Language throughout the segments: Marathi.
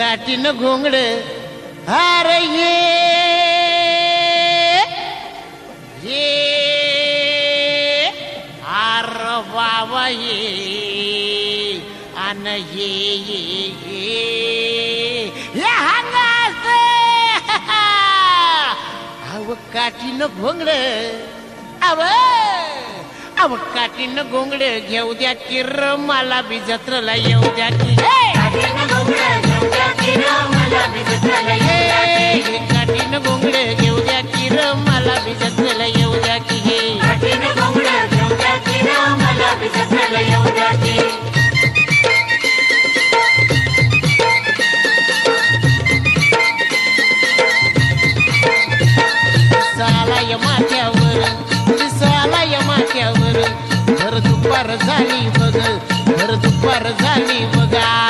काठीनं घोंगड हार ये. ये बाबा ये आन ये ये ये. हंगास. अव काठीनं घोंगड. अव अव काठीनं घोंगड घेऊ द्या किर मला बी जत्रला येऊ द्या की. येऊ माथ्यावर माथ्यावर झाली बघ घर दुपार झाली बघा.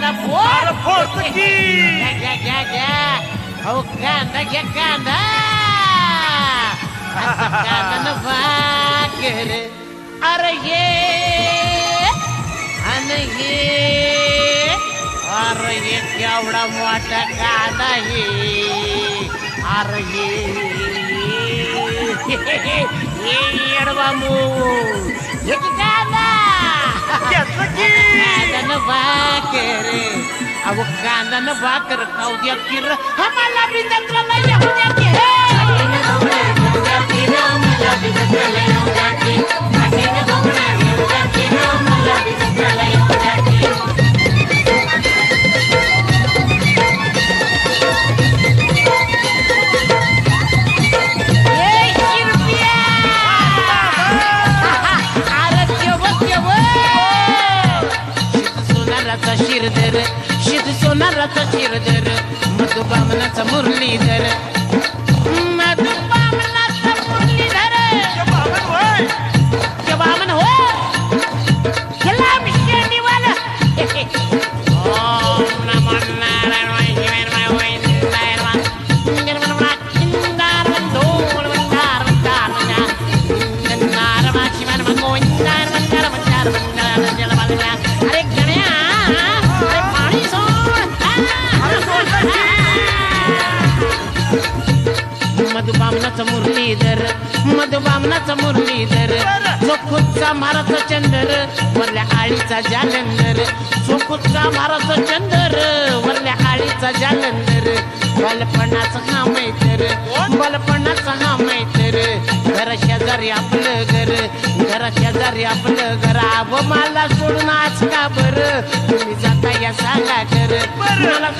la porta! La porta aqui! Já, já, já, O canda, já canda! Essa canda não vai querer. அறையே அணையே அறையே எவ்வள மாட்ட காதையே அறையே ஏ இடவாமோ எது காதா येडवा मू ये की कांदा कांदा न भाकर अहो कांदा भाकर खाऊ द्या किर आम्हाला बी नाही येऊ द्या की हे ए, शिरधर शीत सोनाराचा शिरधर मधुबामनाचा मुरलीधर मधुबामनाचा मुरलीधर मधुबामनाचा मुरलीधर चोखुचा माराचा चंदर वरल्या आळीचा जालंदर. चोखुचा माराचा चंदर वरल्या आळीचा जालंदर. बालपणाचा हा मैतर बालपणाचा हा मैतर. घरा शेजारी आपलं घर घरा शेजारी आपलं घर. आव मला सोडून आज का बर? तुम्ही जाता या सांगा कर मला